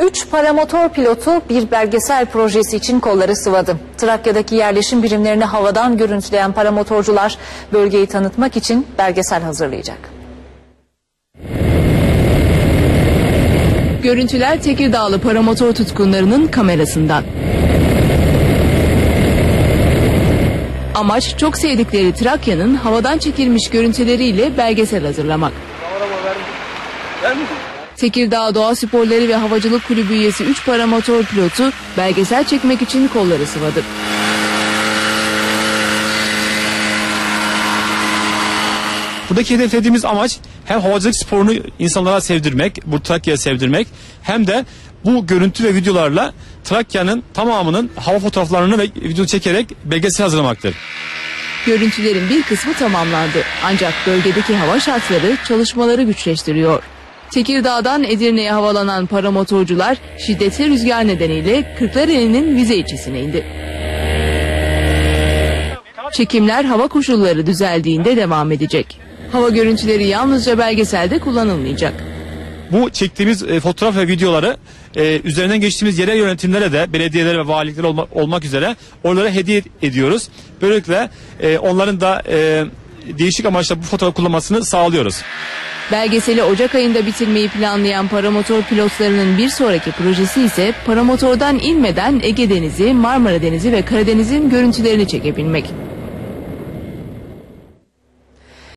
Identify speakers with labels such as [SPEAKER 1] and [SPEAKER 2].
[SPEAKER 1] Üç paramotor pilotu bir belgesel projesi için kolları sıvadı. Trakya'daki yerleşim birimlerini havadan görüntüleyen paramotorcular bölgeyi tanıtmak için belgesel hazırlayacak.
[SPEAKER 2] Görüntüler Tekirdağlı paramotor tutkunlarının kamerasından. Amaç çok sevdikleri Trakya'nın havadan çekilmiş görüntüleriyle belgesel hazırlamak. Tekirdağ Doğa Sporları ve Havacılık Kulübü üyesi 3 paramotor pilotu belgesel çekmek için kolları sıvadı.
[SPEAKER 3] Buradaki hedeflediğimiz amaç hem havacılık sporunu insanlara sevdirmek, bu Trakya'ya sevdirmek hem de bu görüntü ve videolarla Trakya'nın tamamının hava fotoğraflarını ve video çekerek belgesel hazırlamaktır.
[SPEAKER 2] Görüntülerin bir kısmı tamamlandı. Ancak bölgedeki hava şartları çalışmaları güçleştiriyor. Tekirdağ'dan Edirne'ye havalanan paramotorcular şiddetli rüzgar nedeniyle Kırklareli'nin vize ilçesine indi. Çekimler hava koşulları düzeldiğinde devam edecek. Hava görüntüleri yalnızca belgeselde kullanılmayacak.
[SPEAKER 3] Bu çektiğimiz e, fotoğraf ve videoları e, üzerinden geçtiğimiz yerel yönetimlere de belediyelere ve valiliklere olma- olmak üzere onlara hediye ediyoruz. Böylelikle e, onların da e, değişik amaçla bu fotoğraf kullanmasını sağlıyoruz.
[SPEAKER 2] Belgeseli Ocak ayında bitirmeyi planlayan paramotor pilotlarının bir sonraki projesi ise paramotordan inmeden Ege Denizi, Marmara Denizi ve Karadeniz'in görüntülerini çekebilmek.